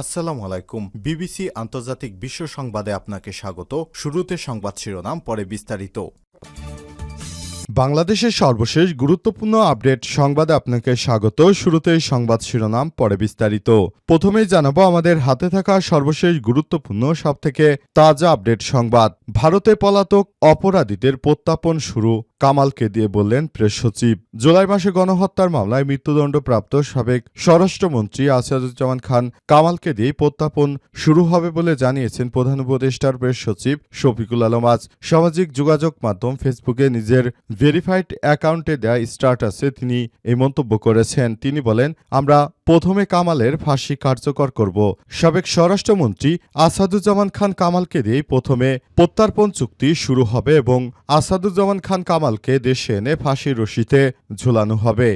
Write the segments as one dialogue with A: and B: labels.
A: আসসালামু আলাইকুম। বিবিসি আন্তর্জাতিক বিশ্ব সংবাদে আপনাকে স্বাগত। শুরুতে সংবাদ শিরোনাম, পরে বিস্তারিত। বাংলাদেশের সর্বশেষ গুরুত্বপূর্ণ আপডেট সংবাদে আপনাকে স্বাগত। শুরুতেই সংবাদ শিরোনাম, পরে বিস্তারিত। প্রথমেই জানাব আমাদের হাতে থাকা সর্বশেষ গুরুত্বপূর্ণ সবথেকে তাজা আপডেট সংবাদ। ভারতে পলাতক অপরাধীদের প্রত্যাপন শুরু। কামালকে দিয়ে বললেন, প্রেস সচিব, জুলাই মাসে গণহত্যার মামলায় মৃত্যুদণ্ডপ্রাপ্ত সাবেক স্বরাষ্ট্রমন্ত্রী আসাদুজ্জামান খান কামালকে দিয়ে প্রত্যাপন শুরু হবে বলে জানিয়েছেন প্রধান উপদেষ্টার প্রেস সচিব শফিকুল আলম। আজ সামাজিক যোগাযোগ মাধ্যম ফেসবুকে নিজের ভেরিফাইড অ্যাকাউন্টে দেয়া স্ট্যাটাসে তিনি এই মন্তব্য করেছেন। তিনি বলেন, আমরা প্রথমে কামালের ফাঁসি কার্যকর করব। সাবেক স্বরাষ্ট্রমন্ত্রী আসাদুজ্জামান খান কামালকে দিয়েই প্রথমে প্রত্যার্পণ চুক্তি শুরু হবে এবং আসাদুজ্জামান খান কামালকে দেশে এনে ফাঁসির রশিতে ঝুলানো হবে।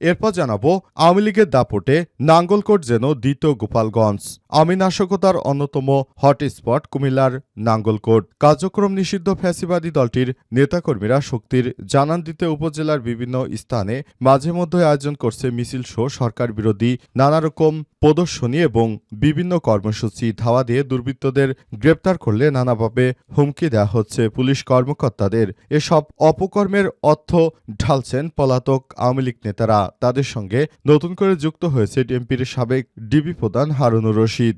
A: এরপর জানাব, আওয়ামী লীগের দাপটে নাঙ্গলকোট যেন দ্বিতীয় গোপালগঞ্জ। আমি নাশকতার অন্যতম হটস্পট কুমিল্লার নাঙ্গলকোট। কার্যক্রম নিষিদ্ধ ফ্যাসিবাদী দলটির নেতাকর্মীরা শক্তির জানান দিতে উপজেলার বিভিন্ন স্থানে মাঝে মধ্যে আয়োজন করছে মিছিল শো সরকার বিরোধী নানা রকম প্রদর্শনী এবং বিভিন্ন কর্মসূচি। ধাওয়া দিয়ে দুর্বৃত্তদের গ্রেপ্তার করলে নানাভাবে হুমকি দেওয়া হচ্ছে পুলিশ কর্মকর্তাদের। এসব অপকর্মের অর্থ ঢালছেন পলাতক আওয়ামী লীগ নেতারা। তাদের সঙ্গে নতুন করে যুক্ত হয়েছে ডিএমপির সাবেক ডিবি প্রধান হারুনুর রশিদ।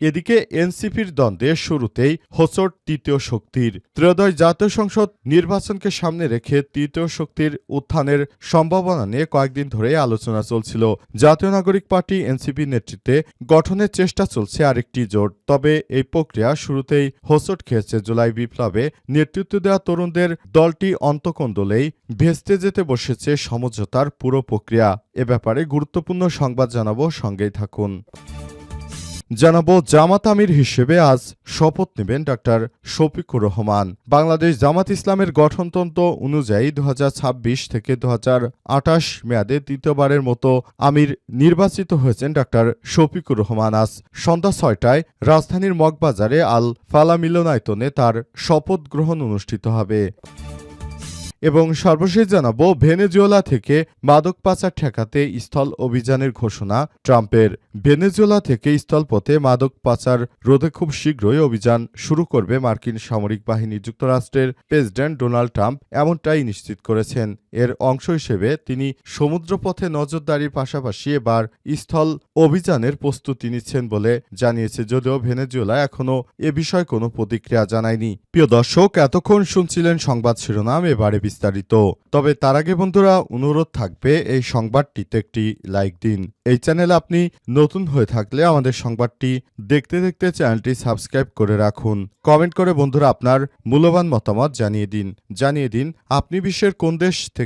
A: এদিকে এনসিপির দ্বন্দ্বে শুরুতেই হোসট তৃতীয় শক্তির। ত্রয়োদশ জাতীয় সংসদ নির্বাচনকে সামনে রেখে তৃতীয় শক্তির উত্থানের সম্ভাবনা নিয়ে কয়েকদিন ধরে আলোচনা চলছিল। জাতীয় নাগরিক পার্টি এনসিপি নেতৃত্বে গঠনের চেষ্টা চলছে আরেকটি জোট। তবে এই প্রক্রিয়া শুরুতেই হোসট খেয়েছে জুলাই বিপ্লবে। নেতৃত্ব দেওয়া তরুণদের দলটি অন্তকোন্দলেই ভেস্তে যেতে বসেছে সমঝোতার পুরো প্রক্রিয়া। এ ব্যাপারে গুরুত্বপূর্ণ সংবাদ জানাব। সঙ্গেই থাকুন। জানাব জামাত আমির হিসেবে আজ শপথ নেবেন ডাক্তার শফিকুর রহমান। বাংলাদেশ জামাত ইসলামের গঠনতন্ত্র অনুযায়ী দুহাজার ছাব্বিশ থেকে দু মেয়াদে তৃতীয়বারের মতো আমির নির্বাচিত হয়েছেন ডাক্তার শফিকুর রহমান। আজ সন্ধ্যা ছয়টায় রাজধানীর মগবাজারে আল ফালা মিলনায়তনে তার শপথ গ্রহণ অনুষ্ঠিত হবে। এবং সর্বশেষ জানাব, ভেনেজুয়েলা থেকে মাদক পাচার ঠেকাতে স্থল অভিযানের ঘোষণা ট্রাম্পের। ভেনেজুয়েলা থেকে স্থলপথে মাদক পাচার রোধে খুব শীঘ্রই অভিযান শুরু করবে মার্কিন সামরিক বাহিনী। যুক্তরাষ্ট্রের প্রেসিডেন্ট ডোনাল্ড ট্রাম্প এমনটাই নিশ্চিত করেছেন। এর অংশ হিসেবে তিনি সমুদ্রপথে নজরদারির পাশাপাশি এবার স্থল অভিযানের প্রস্তুতি নিচ্ছেন বলে জানিয়েছে, যদিও ভেনেজুয়েলা এখনও এ বিষয়ে কোনো প্রতিক্রিয়া জানায়নি। প্রিয় দর্শক, এতক্ষণ শুনছিলেন সংবাদ শিরোনাম, এবারে বিস্তারিত। তবে তার আগে বন্ধুরা, অনুরোধ থাকবে এই সংবাদটিতে একটি লাইক দিন। এই চ্যানেল আপনি নতুন হয়ে থাকলে আমাদের সংবাদটি দেখতে দেখতে চ্যানেলটি সাবস্ক্রাইব করে রাখুন। কমেন্ট করে বন্ধুরা আপনার মূল্যবান মতামত জানিয়ে দিন। জানিয়ে দিন, আপনি বিশ্বের কোন দেশ থেকে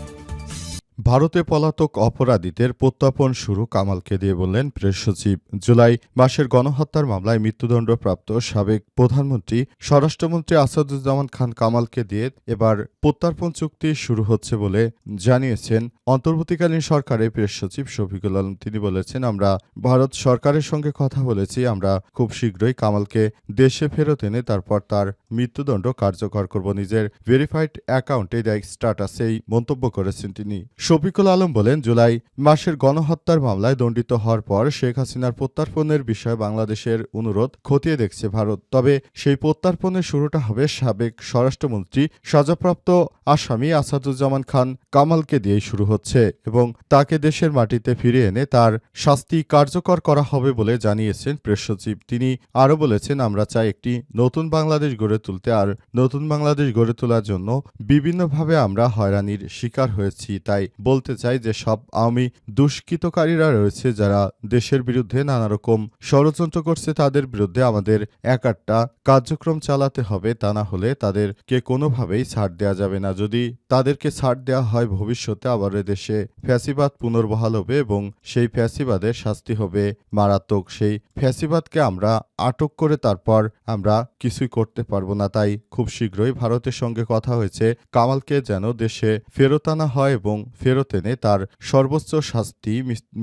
A: ভারতে পলাতক অপরাধীদের প্রত্যাপন শুরু কামালকে দিয়ে বললেন প্রেস সচিব। জুলাই মাসের গণহত্যার মামলায় মৃত্যুদণ্ডপ্রাপ্ত সাবেক প্রধানমন্ত্রী স্বরাষ্ট্রমন্ত্রী আসাদুজ্জামান খান কামালকে দিয়ে এবার প্রত্যার্পণ চুক্তি শুরু হচ্ছে বলে জানিয়েছেন অন্তর্বর্তীকালীন সরকারের প্রেস সচিব শফিকুল আলম। তিনি বলেছেন, আমরা ভারত সরকারের সঙ্গে কথা বলেছি, আমরা খুব শীঘ্রই কামালকে দেশে ফেরত এনে তারপর তার মৃত্যুদণ্ড কার্যকর করব। নিজের ভেরিফাইড অ্যাকাউন্টে দেয় স্ট্যাটাসেই মন্তব্য করেছেন তিনি। শফিকুল আলম বলেন, জুলাই মাসের গণহত্যার মামলায় দণ্ডিত হওয়ার পর শেখ হাসিনার প্রত্যার্পণের বিষয়ে বাংলাদেশের অনুরোধ খতিয়ে দেখছে ভারত। তবে সেই প্রত্যার্পণের শুরুটা হবে সাবেক স্বরাষ্ট্রমন্ত্রী সাজাপ্রাপ্ত আসামি আসাদুজ্জামান খান কামালকে দিয়েই শুরু হচ্ছে এবং তাকে দেশের মাটিতে ফিরিয়ে এনে তার শাস্তি কার্যকর করা হবে বলে জানিয়েছেন প্রেস সচিব। তিনি আরও বলেছেন, আমরা চাই একটি নতুন বাংলাদেশ গড়ে তুলতে আর নতুন বাংলাদেশ গড়ে তোলার জন্য বিভিন্নভাবে আমরা হয়রানির শিকার হয়েছি, তাই বলতে চাই যে সব আওয়ামী দুষ্কৃতকারীরা রয়েছে যারা দেশের বিরুদ্ধে নানা রকম ষড়যন্ত্র করছে, তাদের বিরুদ্ধে আমাদের একাট্টা কার্যক্রম চালাতে হবে। তা না হলে তাদেরকে কোনোভাবেই ছাড় দেওয়া যাবে না। যদি তাদেরকে ছাড় দেওয়া হয়, ভবিষ্যতে আবার দেশে ফ্যাসিবাদ পুনর্বহাল হবে এবং সেই ফ্যাসিবাদের শাস্তি হবে মারাত্মক। সেই ফ্যাসিবাদকে আমরা আটক করে তারপর আমরা কিছুই করতে পারব না। তাই খুব শীঘ্রই ভারতের সঙ্গে কথা হয়েছে। কামালকে যেন দেশে ফেরত আনা হয় এবং ফেরত এনে তার সর্বোচ্চ শাস্তি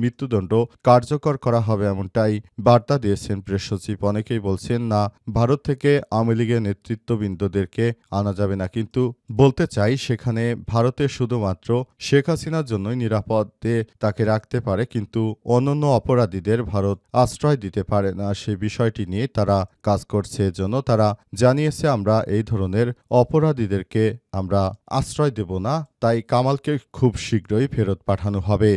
A: মৃত্যুদণ্ড কার্যকর করা হবে এমনটাই বার্তা দিয়েছেন প্রেস সচিব। অনেকেই বলছেন, না, ভারত থেকে আওয়ামী লীগের নেতৃত্ববৃন্দদেরকে আনা যাবে না। কিন্তু বলতে চাই, সেখানে ভারতে শুধুমাত্র শেখ হাসিনার জন্যই নিরাপদে তাকে রাখতে পারে, কিন্তু অন্যান্য অপরাধীদের ভারত আশ্রয় দিতে পারে না। সে বিষয়টি নিয়ে তারা কাজ করছে। এজন্য তারা জানিয়েছে, আমরা এই ধরনের অপরাধীদেরকে আমরা আশ্রয় দেব না। তাই কামালকে খুব শীঘ্রই ফেরত পাঠানো হবে।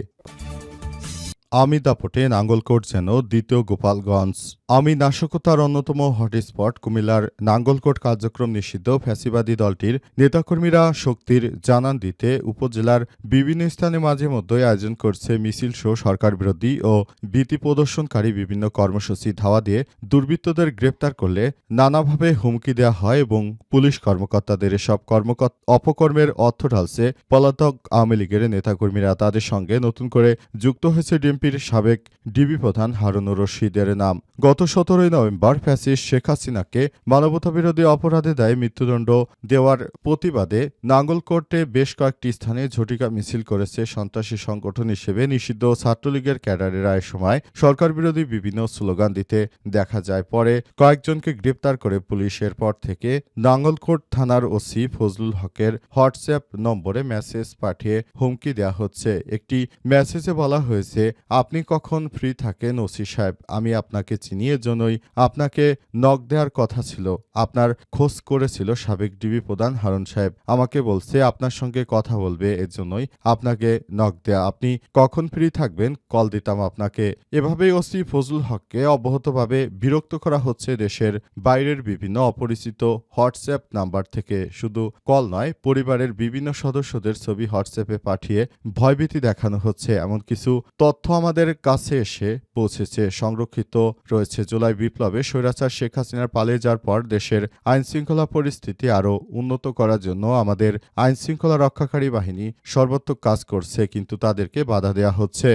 A: আমি দাপটে নাঙ্গলকোট যেন দ্বিতীয় গোপালগঞ্জ। আমি নাশকতার অন্যতম হটস্পট, কুমিল্লার নাঙ্গলকোট কার্যক্রম নিষিদ্ধ ফ্যাসিবাদী দলটির নেতাকর্মীরা শক্তির জানান দিতে উপজেলার বিভিন্ন স্থানে মাঝে মধ্যে আয়োজন করছে মিছিল শো সরকার বিরোধী ও ভীতি প্রদর্শনকারী বিভিন্ন কর্মসূচি ধাওয়া দিয়ে দুর্বৃত্তদের গ্রেপ্তার করলে নানাভাবে হুমকি দেওয়া হয় এবং পুলিশ কর্মকর্তাদের এসব কর্মকর্তা অপকর্মের অর্থ ঢালছে পলাতক আওয়ামী লীগের নেতাকর্মীরা। তাদের সঙ্গে নতুন করে যুক্ত হয়েছে ডিএমপির সাবেক ডিবি প্রধান হারুনুর রশিদের নাম। গত সতেরোই নভেম্বর ফ্যাসিস্ট শেখ হাসিনাকে মানবতাবিরোধী অপরাধে দায়ে মৃত্যুদণ্ড দেওয়ার প্রতিবাদে নাঙ্গলকোর্টে বেশ কয়েকটি স্থানে ঝটিকা মিছিল করেছে সন্ত্রাসী সংগঠন হিসেবে নিষিদ্ধ ছাত্রলীগের ক্যাডারেরা। এ সময় সরকার বিরোধী বিভিন্ন স্লোগান দিতে দেখা যায়। পরে কয়েকজনকে গ্রেপ্তার করে পুলিশের পর থেকে নাঙ্গলকোট থানার ওসি ফজলুল হকের হোয়াটসঅ্যাপ নম্বরে মেসেজ পাঠিয়ে হুমকি দেওয়া হচ্ছে। একটি মেসেজে বলা হয়েছে আপনি কখন ফ্রি থাকেন, ওসি সাহেব? আমি আপনাকে চিনিয়ে জন্যই আপনাকে নক দেওয়ার কথা ছিল। আপনার খোঁজ করেছিল সাবেক ডিবি প্রধান হারুন সাহেব। আমাকে বলছে, আপনার সঙ্গে কথা বলবে এর জন্যই আপনাকে নক দেয়া। আপনি কখন ফ্রি থাকবেন? কল দিতাম আপনাকে। এভাবেই ওসি ফজলুল হককে অব্যাহতভাবে বিরক্ত করা হচ্ছে দেশের বাইরের বিভিন্ন অপরিচিত হোয়াটসঅ্যাপ নাম্বার থেকে। শুধু কল নয়, পরিবারের বিভিন্ন সদস্যদের ছবি হোয়াটসঅ্যাপে পাঠিয়ে ভয়ভীতি দেখানো হচ্ছে। এমন কিছু তথ্য আমাদের কাছে এসে পৌঁছেছে, সংরক্ষিত রয়েছে। জুলাই বিপ্লবে স্বৈরাচার শেখ হাসিনার পালিয়ে যাওয়ার পর দেশের আইন শৃঙ্খলা পরিস্থিতি আরও উন্নত করার জন্য আমাদের আইন শৃঙ্খলা রক্ষাকারী বাহিনী সর্বাত্মক কাজ করছে, কিন্তু তাদেরকে বাধা দেওয়া হচ্ছে।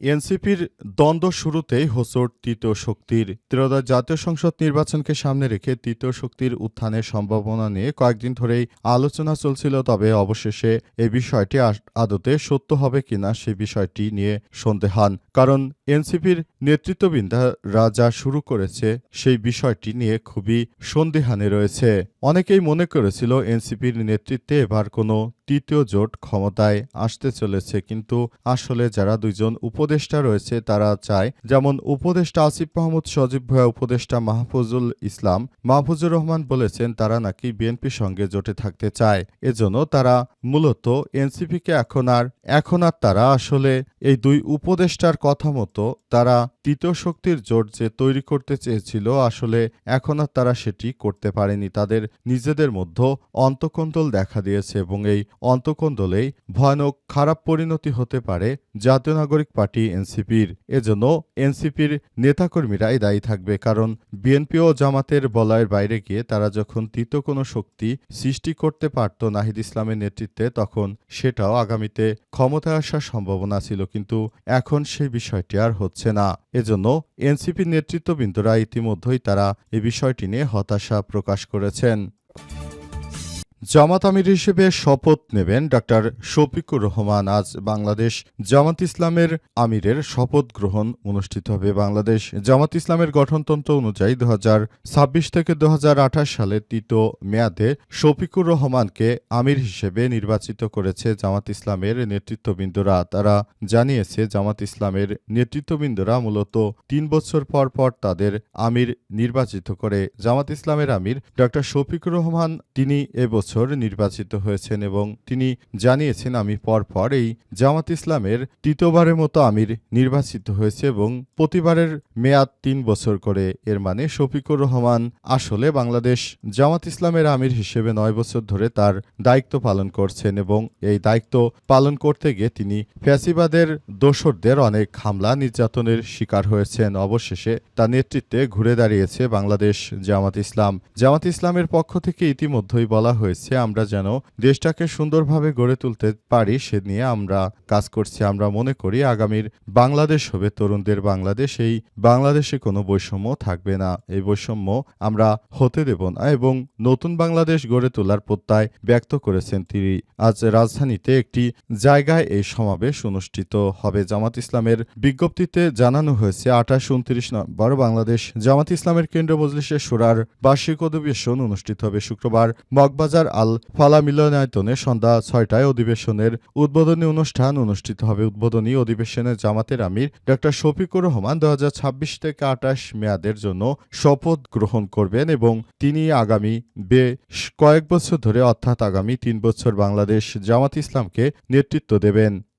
A: এনসিপির দ্বন্দ্ব শুরুতেই হোসোর তৃতীয় শক্তির ত্রয়োদশ জাতীয় সংসদ নির্বাচনকে সামনে রেখে তৃতীয় শক্তির উত্থানের সম্ভাবনা নিয়ে কয়েকদিন ধরেই আলোচনা চলছিল, তবে অবশেষে এ বিষয়টি আদতে সত্য হবে কিনা সে বিষয়টি নিয়ে সন্দেহান। কারণ এনসিপির নেতৃত্ববৃন্দারা রাজা শুরু করেছে সেই বিষয়টি নিয়ে খুবই সন্দেহানে রয়েছে। অনেকেই মনে করেছিল এনসিপির নেতৃত্বে এবার কোনো তৃতীয় জোট ক্ষমতায় আসতে চলেছে, কিন্তু আসলে যারা দুইজন উপদেষ্টা রয়েছে তারা চায়, যেমন উপদেষ্টা আসিফ মাহমুদ, সজীব ভয়া উপদেষ্টা মাহফুজুল ইসলাম। মাহফুজুর রহমান বলেছেন তারা নাকি বিএনপির সঙ্গে জোটে থাকতে চায়, এজন্য তারা মূলত এনসিপিকে এখন আর এখন আর তারা আসলে এই দুই উপদেষ্টার কথা মতো তারা তৃতীয় শক্তির জোট যে তৈরি করতে চেয়েছিল, আসলে এখন আর তারা সেটি করতে পারেনি। তাদের নিজেদের মধ্যে অন্তকন্দল দেখা দিয়েছে এবং এই অন্তকন্দলেই ভয়ানক খারাপ পরিণতি হতে পারে জাতীয় নাগরিক পার্টি এনসিপির। এজন্য এনসিপির নেতাকর্মীরাই দায়ী থাকবে, কারণ বিএনপি ও জামাতের বলয়ের বাইরে গিয়ে তারা যখন তৃতীয় কোনো শক্তি সৃষ্টি করতে পারত নাহিদ ইসলামের নেতৃত্বে, তখন সেটাও আগামীতে ক্ষমতায় আসার সম্ভাবনা ছিল। কিন্তু এখন সেই বিষয়টি আর হচ্ছে না। এজন্য এনসিপি নেতৃত্ববৃন্দরা ইতিমধ্যেই তারা এ বিষয়টি নিয়ে হতাশা প্রকাশ করেছেন। জামাত আমির হিসেবে শপথ নেবেন ডাক্তার শফিকুর রহমান। আজ বাংলাদেশ জামাত ইসলামের আমিরের শপথ গ্রহণ অনুষ্ঠিত হবে। বাংলাদেশ জামাত ইসলামের গঠনতন্ত্র অনুযায়ী দু থেকে দু সালের তৃতীয় মেয়াদে শফিকুর রহমানকে আমির হিসেবে নির্বাচিত করেছে জামাত ইসলামের নেতৃত্ববৃন্দরা। তারা জানিয়েছে, জামাত ইসলামের নেতৃত্ববৃন্দরা মূলত তিন বছর পর পর তাদের আমির নির্বাচিত করে। জামাত ইসলামের আমির ডক্টর শফিকুর রহমান, তিনি এবছর বছর নির্বাচিত হয়েছেন এবং তিনি জানিয়েছেন, আমি পরপর এই জামাত ইসলামের তৃতীয়বারের মতো আমির নির্বাচিত হয়েছে এবং প্রতিবারের মেয়াদ তিন বছর করে। এর মানে শফিকুর রহমান আসলে বাংলাদেশ জামাত ইসলামের আমির হিসেবে নয় বছর ধরে তার দায়িত্ব পালন করছেন এবং এই দায়িত্ব পালন করতে গিয়ে তিনি ফ্যাসিবাদের দোসরদের অনেক হামলা, নির্যাতনের শিকার হয়েছেন। অবশেষে তার নেতৃত্বে ঘুরে দাঁড়িয়েছে বাংলাদেশ জামাত ইসলাম। জামাত ইসলামের পক্ষ থেকে ইতিমধ্যেই বলা হয়েছে আমরা যেন দেশটাকে সুন্দরভাবে গড়ে তুলতে পারি, সে নিয়ে আমরা কাজ করছি। আমরা মনে করি আগামীর বাংলাদেশ হবে, তরুণদের বাংলাদেশ। এই বাংলাদেশে কোনো বৈষম্য থাকবে না। এই বৈষম্য আমরা হতে দেব না এবং নতুন বাংলাদেশ গড়ে তোলার প্রত্যয় ব্যক্ত করেছেন তিনি। আজ রাজধানীতে একটি জায়গায় এই সমাবেশ অনুষ্ঠিত হবে। জামাত ইসলামের বিজ্ঞপ্তিতে জানানো হয়েছে, আঠাশ উনত্রিশ নভেম্বর বাংলাদেশ জামাত ইসলামের কেন্দ্র মজলিসের সুরার বার্ষিক অধিবেশন অনুষ্ঠিত হবে। শুক্রবার মগবাজার আল ফালা মিলনায়তনে সন্ধ্যা ছয়টায় অধিবেশনের উদ্বোধনী অনুষ্ঠান অনুষ্ঠিত হবে। উদ্বোধনী অধিবেশনে জামাতের আমির ডক্টর শফিকুর রহমান দু হাজার ছাব্বিশ থেকে আঠাশ মেয়াদের জন্য শপথ গ্রহণ করবেন এবং তিনি আগামী বেশ কয়েক বছর ধরে, অর্থাৎ আগামী তিন বছর বাংলাদেশ জামাত ইসলামকে নেতৃত্ব দেবেন।